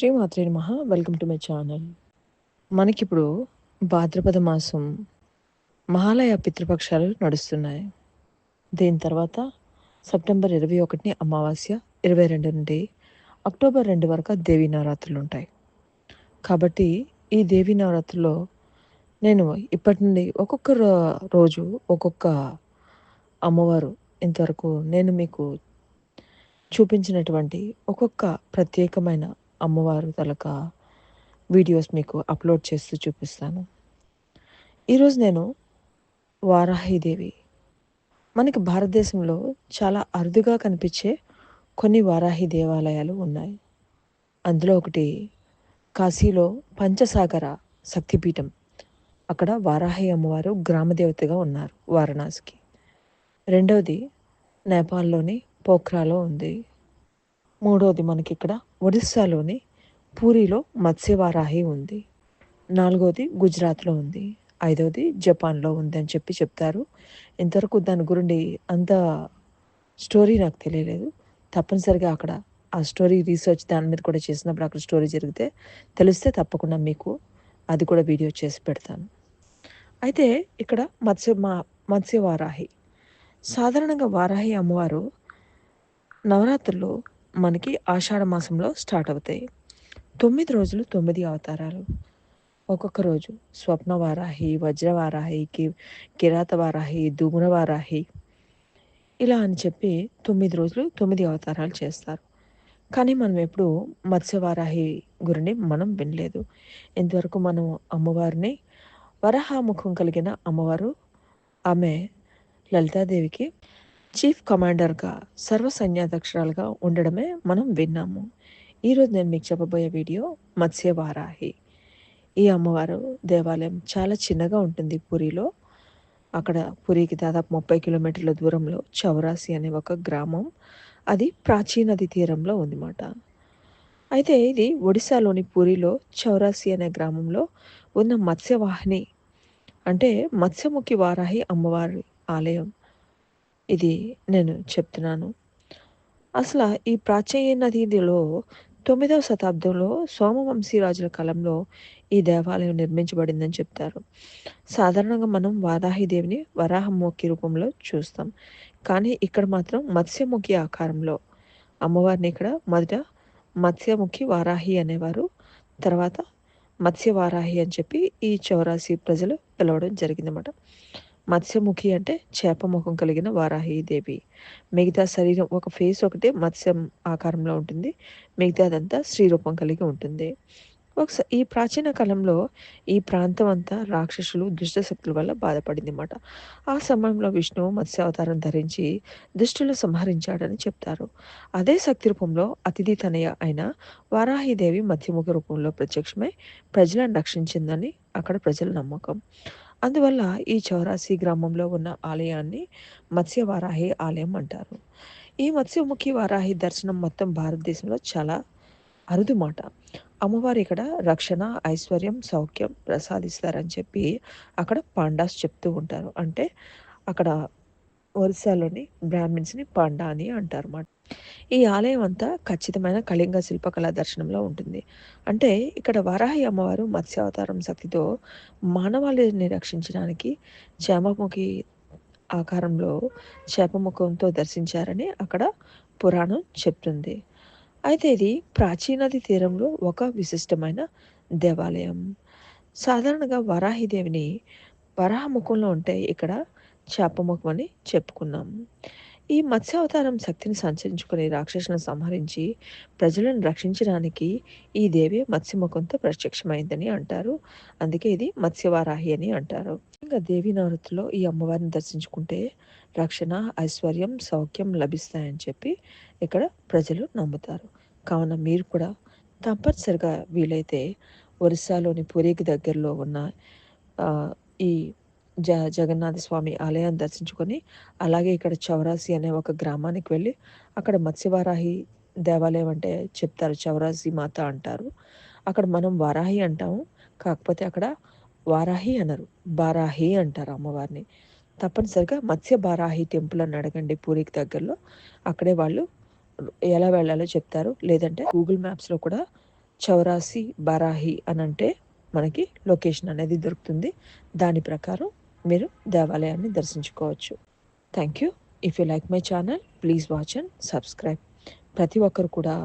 శ్రీమాత్రే నమ. Welcome to my channel మనకిప్పుడు భాద్రపద మాసం మహాలయ పితృపక్షాలు నడుస్తున్నాయి. దీని తర్వాత సెప్టెంబర్ ఇరవై ఒకటిని అమావాస్య ఇరవై రెండు నుండి అక్టోబర్ రెండు వరకు దేవీ నవరాత్రులు ఉంటాయి. కాబట్టి ఈ దేవీ నవరాత్రుల్లో నేను ఇప్పటి నుండి ఒక్కొక్క రోజు ఒక్కొక్క అమ్మవారు ఇంతవరకు నేను మీకు చూపించినటువంటి ఒక్కొక్క ప్రత్యేకమైన అమ్మవారు తలక వీడియోస్ మీకు అప్లోడ్ చేస్తూ చూపిస్తాను. ఈరోజు నేను వారాహిదేవి. మనకి భారతదేశంలో చాలా అరుదుగా కనిపించే కొన్ని వారాహి దేవాలయాలు ఉన్నాయి. అందులో ఒకటి కాశీలో పంచసాగర శక్తిపీఠం. అక్కడ వారాహి అమ్మవారు గ్రామదేవతగా ఉన్నారు వారణాసికి. రెండవది నేపాల్లోని పోఖ్రాలో ఉంది. మూడవది మనకి ఇక్కడ ఒడిస్సాలోని పూరిలో మత్స్యవారాహి ఉంది. నాలుగోది గుజరాత్లో ఉంది. ఐదవది జపాన్లో ఉంది అని చెప్పి చెప్తారు. ఇంతవరకు దాని గురించి అంత స్టోరీ నాకు తెలియలేదు. తప్పనిసరిగా అక్కడ ఆ స్టోరీ రీసెర్చ్ దాని మీద కూడా చేసినప్పుడు అక్కడ స్టోరీ జరిగితే తెలిస్తే తప్పకుండా మీకు అది కూడా వీడియో చేసి పెడతాను. అయితే ఇక్కడ మత్స్య మా మత్స్య వారాహి సాధారణంగా వారాహి అమ్మవారు నవరాత్రులు మనకి ఆషాఢ మాసంలో స్టార్ట్ అవుతాయి. తొమ్మిది రోజులు తొమ్మిది అవతారాలు. ఒక్కొక్క రోజు స్వప్న వారాహి వజ్రవారాహి కి కిరాత వారాహి దుగుణ వారాహి ఇలా అని చెప్పి తొమ్మిది రోజులు తొమ్మిది అవతారాలు చేస్తారు. కానీ మనం ఎప్పుడు మత్స్యవారాహి గురిని మనం వినలేదు. ఇంతవరకు మనం అమ్మవారిని వరహాముఖం కలిగిన అమ్మవారు ఆమె లలితాదేవికి చీఫ్ కమాండర్గా సర్వ సైన్యాధ్యక్షురాలుగా ఉండడమే మనం విన్నాము. ఈరోజు నేను మీకు చెప్పబోయే వీడియో మత్స్యవారాహి. ఈ అమ్మవారు దేవాలయం చాలా చిన్నగా ఉంటుంది పూరిలో. అక్కడ పూరికి దాదాపు ముప్పై కిలోమీటర్ల దూరంలో చౌరాసి అనే ఒక గ్రామం. అది ప్రాచీన నది తీరంలో ఉందన్నమాట. అయితే ఇది ఒడిశాలోని పూరిలో చౌరాసి అనే గ్రామంలో ఉన్న మత్స్యవాహిని అంటే మత్స్యముఖి వారాహి అమ్మవారి ఆలయం. ఇది నేను చెప్తున్నాను. అసలు ఈ ప్రాచీన నదిలో తొమ్మిదవ శతాబ్దంలో సోమవంశీ రాజుల కాలంలో ఈ దేవాలయం నిర్మించబడిందని చెప్తారు. సాధారణంగా మనం వారాహిదేవిని వరాహముఖి రూపంలో చూస్తాం. కానీ ఇక్కడ మాత్రం మత్స్యముఖి ఆకారంలో. అమ్మవారిని ఇక్కడ మొదట మత్స్యముఖి వారాహి అనేవారు. తర్వాత మత్స్య వారాహి అని చెప్పి ఈ చౌరాసి ప్రజలు పిలవడం జరిగిందన్నమాట. మత్స్యముఖి అంటే చేప ముఖం కలిగిన వారాహి దేవి. మిగతా శరీరం ఒక ఫేస్ ఒకటే మత్స్యం ఆకారంలో ఉంటుంది. మిగతాదంతా స్త్రీరూపం కలిగి ఉంటుంది. ఒకసారి ఈ ప్రాచీన కాలంలో ఈ ప్రాంతం అంతా రాక్షసులు దుష్టశక్తుల వల్ల బాధపడింది అన్నమాట ఆ సమయంలో విష్ణువు మత్స్యావతారం ధరించి దుష్టులు సంహరించాడని చెప్తారు. అదే శక్తి రూపంలో అతిథి తనయ అయిన వారాహిదేవి మధ్యముఖ రూపంలో ప్రత్యక్షమై ప్రజలను రక్షించిందని అక్కడ ప్రజల నమ్మకం. అందువల్ల ఈ చౌరాసి గ్రామంలో ఉన్న ఆలయాన్ని మత్స్యవారాహి ఆలయం అంటారు. ఈ మత్స్యముఖి వారాహి దర్శనం మొత్తం భారతదేశంలో చాలా అరుదు మాట అమ్మవారు ఇక్కడ రక్షణ ఐశ్వర్యం సౌఖ్యం ప్రసాదిస్తారని చెప్పి అక్కడ పాండాస్ చెప్తూ ఉంటారు. అంటే అక్కడ ఒరిస్సాలోని బ్రాహ్మిన్స్ని పాండా అని అంటారు అన్నమాట ఈ ఆలయం అంతా ఖచ్చితమైన కళింగ శిల్పకళా దర్శనంలో ఉంటుంది. అంటే ఇక్కడ వరాహి అమ్మవారు మత్స్యావతారం శక్తితో మానవాళిని రక్షించడానికి చేమముఖి ఆకారంలో చేపముఖంతో దర్శించారని అక్కడ పురాణం చెప్తుంది. అయితే ఇది ప్రాచీనది తీరంలో ఒక విశిష్టమైన దేవాలయం. సాధారణంగా వరాహిదేవిని వరాహముఖంలో ఉంటే ఇక్కడ చేపముఖం అని చెప్పుకున్నాం. ఈ మత్స్యావతారం శక్తిని సంచరించుకుని రాక్షసులను సంహరించి ప్రజలను రక్షించడానికి ఈ దేవి మత్స్యముఖంతో ప్రత్యక్షమైందని అంటారు. అందుకే ఇది మత్స్యవారాహి అని అంటారు. ఇంకా దేవి నవరతిలో ఈ అమ్మవారిని దర్శించుకుంటే రక్షణ ఐశ్వర్యం సౌఖ్యం లభిస్తాయని చెప్పి ఇక్కడ ప్రజలు నమ్ముతారు. కావున మీరు కూడా తప్పనిసరిగా వీలైతే ఒరిస్సాలోని పూరికి దగ్గరలో ఉన్న ఈ జ జగన్నాథ స్వామి ఆలయాన్ని దర్శించుకొని అలాగే ఇక్కడ చౌరాసి అనే ఒక గ్రామానికి వెళ్ళి అక్కడ మత్స్యవారాహి దేవాలయం అంటే చెప్తారు చౌరాసి మాత అంటారు. అక్కడ మనం వారాహి అంటాము కాకపోతే అక్కడ వారాహి అనరు బారాహి అంటారు అమ్మవారిని. తప్పనిసరిగా మత్స్య బారాహి టెంపుల్ అని అడగండి పూరికి దగ్గరలో. అక్కడే వాళ్ళు ఎలా వెళ్ళాలో చెప్తారు. లేదంటే గూగుల్ మ్యాప్స్లో కూడా చౌరాసి బారాహి అని అంటే మనకి లొకేషన్ అనేది దొరుకుతుంది. దాని ప్రకారం మీరు దేవాలయాన్ని దర్శించుకోవచ్చు. Thank you if you like my channel please watch and subscribe ప్రతి ఒక్కరు కూడా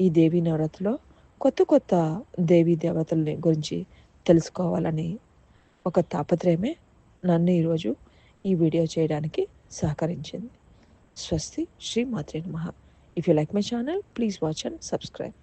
ఈ దేవీ నవరాత్రిలో కొత్త కొత్త దేవీ దేవతలని గురించి తెలుసుకోవాలని ఒక తాపత్రయమే నన్ను ఈరోజు ఈ వీడియో చేయడానికి సహకరించింది. స్వస్తి శ్రీ మాత్రే నమ. If you like my channel please watch and subscribe